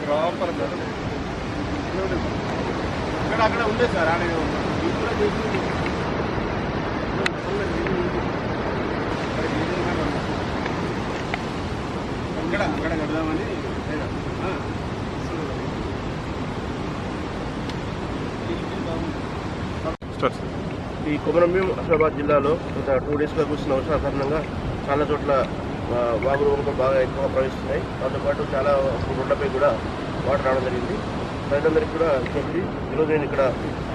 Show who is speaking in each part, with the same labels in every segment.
Speaker 1: Proper అక్కడ అక్కడ ఉంది సార్ అక్కడ అక్కడ కడదామని. ఆ.
Speaker 2: ఈ కొమరంభీం హైదరాబాద్ జిల్లాలో గత టూ డేస్గా కురిసిన వర్షాల కారణంగా చాలా చోట్ల వాగు రూపంలో బాగా ఎక్కువగా ప్రవహిస్తున్నాయి. దాంతోపాటు చాలా రోడ్లపై కూడా వాటర్ రావడం జరిగింది. ప్రజలందరికీ కూడా చెప్పి ఈరోజు నేను ఇక్కడ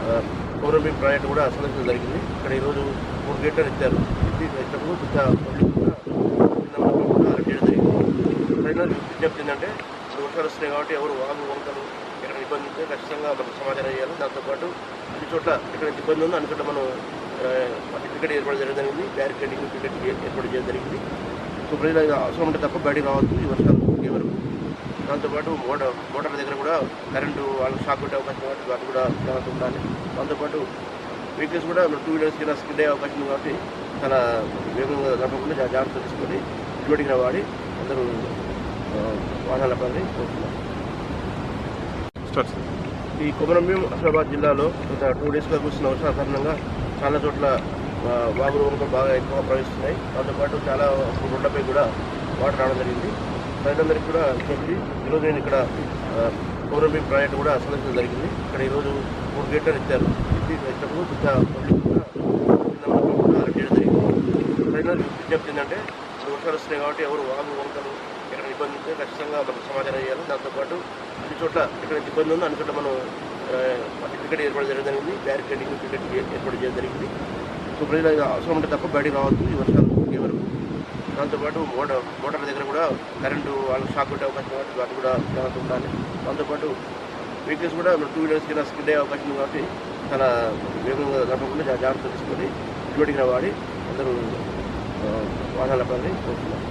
Speaker 2: ఆ, కొమరంభీం కూడా సందర్శించడం జరిగింది. ఇక్కడ ఈరోజు మూడు గేట్లను ఇచ్చారు ఇచ్చి ఇచ్చినప్పుడు కొంత పబ్లిక్ కూడా చేయడం జరిగింది. విజ్ఞప్తి ఏంటంటే వర్షాలు వస్తున్నాయి కాబట్టి ఎవరు వాగు వంకలు ఎక్కడ ఇబ్బంది ఉంటే ఖచ్చితంగా మనకు సమాచారం చేయాలి దాంతోపాటు అన్ని చోట్ల ఎక్కడ ఇబ్బంది ఉందో అన్ని చోట్ల మనం టికెట్ ఏర్పాటు చేయడం జరిగింది. బ్యారికేడింగ్ టికెట్ ఏర్పాటు చేయడం జరిగింది. ప్రజలు అవసరం ఉంటే తప్ప బయటికి రావద్దు. ఈ వర్షాలు ముగిసే వరకు. దాంతోపాటు మోటార్ మోటార్ల దగ్గర కూడా కరెంటు వాళ్ళకి షాక్ కొట్టే అవకాశం కాబట్టి అది కూడా జాగ్రత్త ఉండాలి. దాంతోపాటు వెహికల్స్ కూడా టూ వీలర్స్ కింద స్కిడ్ అయ్యే అవకాశం ఉంది కాబట్టి చాలా వేగంగా నడపకుండా జాగ్రత్త తీసుకొని హెల్మెట్ వాడి అందరూ వాహనాల పని కోరుతున్నారు ఈ కొమరంభీం హైదరాబాద్ జిల్లాలో గత టూ డేస్గా కురిసిన వర్షాల కారణంగా చాలా చోట్ల ఆ, వాగులు బాగా ఎక్కువగా ప్రవహిస్తున్నాయి. దాంతోపాటు చాలా రోడ్లపై కూడా వాటర్ రావడం జరిగింది. ప్రజలందరికీ కూడా చెప్పి ఈరోజు నేను ఇక్కడ ఆ, కొమరంభీం కూడా సందర్శించడం జరిగింది. ఇక్కడ ఈరోజు మూడు గేట్లను ఇచ్చారు ఇచ్చి ఇచ్చినప్పుడు కొంత పబ్లిక్ కూడా చేయడం జరిగింది. ప్రజలకు విజ్ఞప్తి ఏంటంటే ఇప్పుడు వర్షాలు వస్తున్నాయి కాబట్టి ఎవరు వాగు వంకలు ఎక్కడ ఇబ్బంది ఉంటే ఖచ్చితంగా మనకు సమాచారం చేయాలి దాంతోపాటు అన్ని చోట్ల ఎక్కడ ఇబ్బంది ఉందో అన్ని చోట్ల మనం క్రికెట్ ఏర్పాటు చేయడం జరిగింది. బ్యారికేడింగ్ క్రికెట్ ఏర్పాటు చేయడం జరిగింది. సో ప్రజలు అవసరం ఉంటే తప్ప బయటకు రావద్దు. ఈ వర్షాలు ముగిసే వరకు. దాంతోపాటు మోటార్ మోటార్ల దగ్గర కూడా కరెంటు వాళ్ళకి షాక్ కొట్టే అవకాశం కాబట్టి అది కూడా జాగ్రత్త ఉండాలి. దాంతోపాటు వెహికల్స్ కూడా టూ వీలర్స్ కింద స్కిడ్ అయ్యే అవకాశం ఉంది కాబట్టి చాలా వేగంగా నడపకుండా జాగ్రత్త తీసుకొని హెల్మెట్ వాడి అందరూ వాహనాల పని కోరుతున్నారు